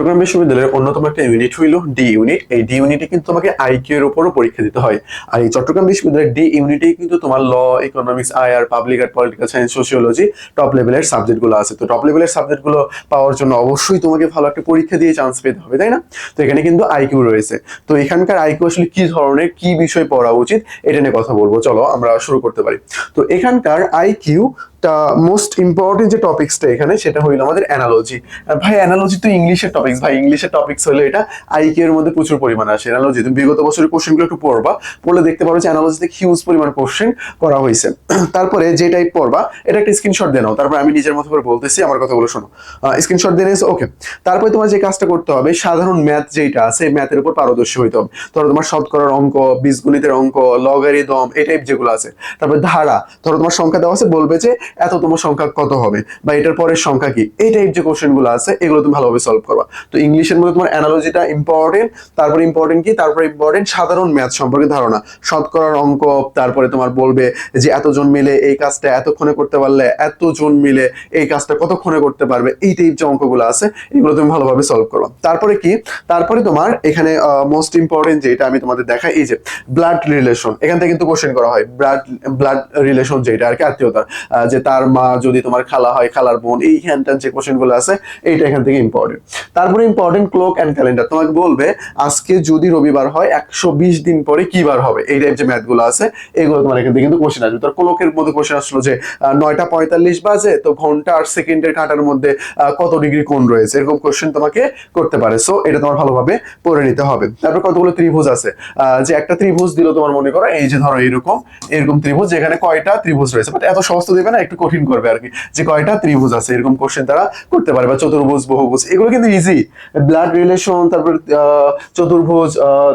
চট্টগ্রাম বিশ্ববিদ্যালয়ের অন্যতম একটা ইউনিট হইল ডি ইউনিট এই ডি ইউনিটে কিন্তু তোমাকে আইকিউ এর উপরও পরীক্ষা দিতে হয়। আর এই চট্টগ্রাম বিশ্ববিদ্যালয়ের ডি ইউনিটে কিন্তু তোমার ল ইকোনমিক্স পাবলিক আর পলিটিক্যাল সায়েন্স সোশিওলজি টপ লেভেলের সাবজেক্টগুলো আছে। তো টপ লেভেলের সাবজেক্টগুলো পাওয়ার জন্য অবশ্যই তোমাকে ভালো একটা পরীক্ষা দিয়ে চান্স পেতে হবে, তাই না? তো এখানে কিন্তু আইকিউ রয়েছে। তো এখানকার আইকিউ আসলে কি ধরনের, কি বিষয় পড়া উচিত, এটা নিয়ে কথা বলব। চলো আমরা শুরু করতে পারি। তো এখানকার আইকিউ টা মোস্ট ইম্পর্টেন্ট যে টপিক্সটা এখানে, সেটা হইল আমাদের অ্যানালজি ভাই অ্যানালজি তো ইংলিশের টপিক্স ভাই, ইংলিশের টপিক্স হলে এটা আইকিউ এর মধ্যে প্রচুর পরিমাণে আসে। অ্যানালজি তুমি বিগত বছরের কোশ্চেনগুলো একটু পড়বা, পড়লে দেখতে পারো যে অ্যানালজিতে হিউজ পরিমাণ কোশ্চেন করা হয়েছে তারপরে যে টাইপ পড়বা, এটা একটা স্ক্রিনশট দিয়ে তারপর আমি নিজের মতো করে বলতেছি, আমার কথাগুলো শোনো। স্ক্রিনশট দিয়ে নিয়েছো ওকে তারপরে তোমার যে কাজটা করতে হবে, সাধারণ ম্যাথ যেটা আছে ম্যাথের উপর পারদর্শী হইতে হবে। ধরো তোমার শতকরার অঙ্ক, বীজগণিতের অঙ্ক লগারিদম এই টাইপ যেগুলো আছে। তারপরে ধারা, ধরো তোমার সংখ্যা দেওয়া আছে, বলবে যে এত তোমার সংখ্যা কত হবে? বা এটার পরের সংখ্যা কি? এই টাইপ যে কোশ্চেনগুলো আছে, এগুলো তুমি ভালোভাবে সলভ করবা। তো ইংলিশের মধ্যে তোমার অ্যানালজিটা ইম্পর্টেন্ট তারপরে ইম্পর্টেন্ট কি? তারপরে ইম্পর্টেন্ট সাধারণ ম্যাথ সম্পর্কে ধারণা। শতকরার অঙ্ক, তারপরে তোমার বলবে যে এতজন মিলে এই কাজটা এতক্ষণে করতে পারলে এতজন মিলে এই কাজটা কতক্ষণে করতে পারবে? এই টাইপ যে অঙ্কগুলো আছে, এগুলো তুমি ভালোভাবে সলভ করবা। তারপরে কি? তারপরে তোমার এখানে মোস্ট ইম্পর্টেন্ট যেটা আমি তোমাদের দেখাই, এই যে ব্লাড রিলেশন এখান থেকে কিন্তু কোশ্চেন করা হয়। ব্লাড ব্লাড রিলেশন যেটা আর কি আত্মীয়তার। যে তার মা যদি তোমার খালা হয়, খালার বোন, এই হ্যানটান যে কোশ্চেনগুলো আছে, এইটা এখান থেকে ইম্পর্টেন্ট তারপরে ইম্পর্টেন্ট ক্লক অ্যান্ড ক্যালেন্ডার তোমাকে বলবে, আজকে যদি রবিবার হয়, একশো বিশ দিন পরে কি বার হবে? এই টাইপ যে ম্যাথগুলো আছে, এগুলো তোমার এখান থেকে কিন্তু কোশ্চেন আসবে। তোর ক্লকের মধ্যে কোশ্চেন আসলো যে নয়টা পঁয়তাল্লিশ বাজে, তো ঘণ্টা আর সেকেন্ডের কাঁটার মধ্যে কত ডিগ্রি কোণ রয়েছে? এরকম কোশ্চেন তোমাকে করতে পারে। সো এটা তোমার ভালোভাবে পড়ে নিতে হবে। তারপর কতগুলো ত্রিভুজ আছে? যে একটা ত্রিভুজ দিল তোমার মনে করো, এই যে ধরো এরকম এরকম ত্রিভুজ, যেখানে কয়টা ত্রিভুজ রয়েছে? বাট এত সহজ দেবে না একটু কঠিন করবে আর কি। যে কয়টা? ত্রিভুজ আছে, এরকম কোশ্চেন তারা করতে পারে, বা চতুর্ভুজ, বহুভুজ, এগুলো কিন্তু ইজি ব্লাড রিলেশন তারপর চতুর্ভুজ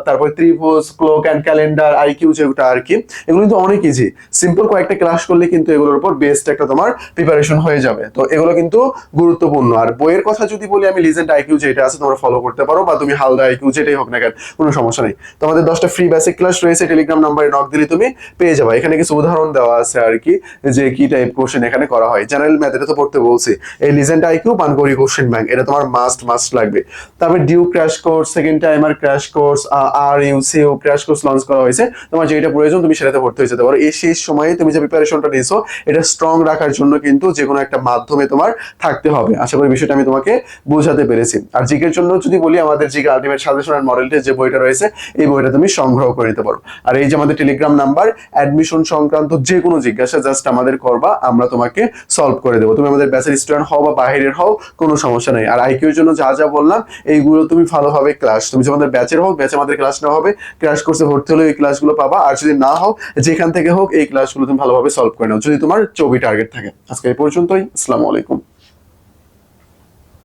তারপর ত্রিভুজ ক্লোক অ্যান্ড ক্যালেন্ডার আইকিউ যেটা আর কি, এগুলো কিন্তু অনেক ইজি সিম্পল কয়েকটা ক্লাস করলে কিন্তু এগুলোর উপর বেস্ট একটা তোমার প্রিপারেশন হয়ে যাবে। তো এগুলো কিন্তু গুরুত্বপূর্ণ। আর বইয়ের কথা যদি বলি, আমি লিজেন্ড আইকিউ যেটা আছে তোমরা ফলো করতে পারো, বা তুমি হালদা আইকিউ যেটাই হোক না কেন, কোনো সমস্যা নেই। তোমাদের দশটা ফ্রি বেসিক ক্লাস রয়েছে টেলিগ্রাম নাম্বারে নক দিলে তুমি পেয়ে যাবে। এখানে কিছু উদাহরণ দেওয়া আছে আর কি, যে কি টাইপ কোশ্চেন এখানে করা হয়। জেনারেল ম্যাথ এটা তো পড়তে বলছি। এই লিজেন্ড আইকিউ পানকরি কোশ্চেন ব্যাংক এটা তোমার মাস্ট মাস্ট লাগবে। তারপর DU crash course second timer crash course আর ইউ সিও ক্র্যাশ কোর্স লঞ্চ করা হয়েছে। তোমার যেটা প্রয়োজন, তুমি সেটাতে ভর্তি হয়ে যেতে পারো। এই শেষ সময়ে তুমি যে প্রিপারেশনটা নিয়েছো, এটা স্ট্রং রাখার জন্য কিন্তু যে কোনো একটা মাধ্যমে তোমার থাকতে হবে। আশা করি বিষয়টা আমি তোমাকে বোঝাতে পেরেছি। আর জিকের জন্য যদি বলি, আমাদের GK ultimate suggestion and model যে বইটা রয়েছে, এই বইটা তুমি সংগ্রহ করে নিতে পারো। আর এই যে আমাদের টেলিগ্রাম নাম্বার অ্যাডমিশন সংক্রান্ত যে কোনো জিজ্ঞাসা জাস্ট আমাদের করবা আমরা তোমাকে সলভ করে দেবো। তুমি আমাদের ব্যাচের স্টুডেন্ট হও বা বাইরের হও, কোনো সমস্যা নেই। আর আইকিউর জন্য যা যা বললাম, এইগুলো তুমি ভালোভাবে ক্লাস তুমি আমাদের ব্যাচের হোক ব্যাচে আমাদের ক্লাস নেওয়া হবে ক্লাস কোর্সে ভর্তি হলে এই ক্লাসগুলো পাবা। আর যদি না হোক যেখান থেকে হোক, এই ক্লাসগুলো তুমি ভালোভাবে সলভ করে নাও, যদি তোমার চবি টার্গেট থাকে। আজকে এই পর্যন্তই, আসসালামু আলাইকুম।